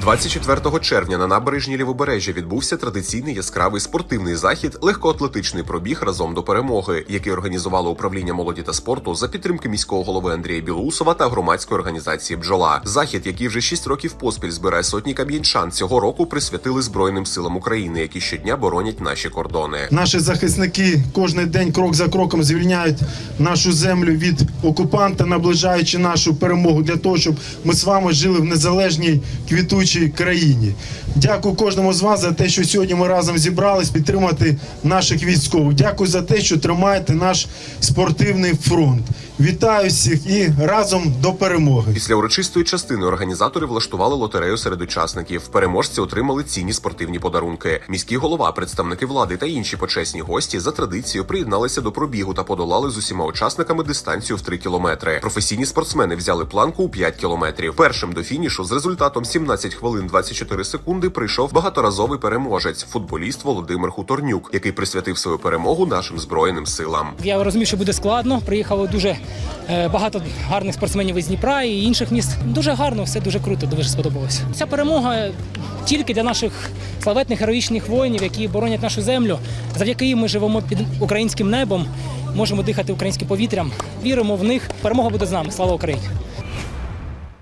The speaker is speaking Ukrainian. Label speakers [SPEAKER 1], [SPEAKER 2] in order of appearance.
[SPEAKER 1] 24 червня на набережні Лівобережжя відбувся традиційний яскравий спортивний захід, легкоатлетичний пробіг разом до перемоги, який організувало управління молоді та спорту за підтримки міського голови Андрія Білоусова та громадської організації Бджола. Захід, який вже 6 років поспіль збирає сотні кам'янчан, цього року присвятили Збройним силам України, які щодня боронять наші кордони.
[SPEAKER 2] Наші захисники кожен день крок за кроком звільняють нашу землю від окупанта, наближаючи нашу перемогу для того, щоб ми з вами жили в незалежній квітучій країні. Дякую кожному з вас за те, що сьогодні ми разом зібрались підтримати наших військових. Дякую за те, що тримаєте наш спортивний фронт. Вітаю всіх і разом до перемоги.
[SPEAKER 1] Після урочистої частини організатори влаштували лотерею серед учасників. Переможці отримали цінні спортивні подарунки. Міський голова, представники влади та інші почесні гості за традицією приєдналися до пробігу та подолали з усіма учасниками дистанцію в 3 кілометри. Професійні спортсмени взяли планку у 5 кілометрів. Першим до фінішу з результатом 17 хвилин 24 секунди прийшов багаторазовий переможець, футболіст Володимир Хуторнюк, який присвятив свою перемогу нашим збройним силам.
[SPEAKER 3] Я розумів, що буде складно. Приїхало дуже багато гарних спортсменів із Дніпра і інших міст. Дуже гарно, все дуже круто, дуже сподобалося. Ця перемога тільки для наших славетних героїчних воїнів, які боронять нашу землю. Завдяки їм ми живемо під українським небом, можемо дихати українським повітрям. Віримо в них. Перемога буде з нами. Слава Україні!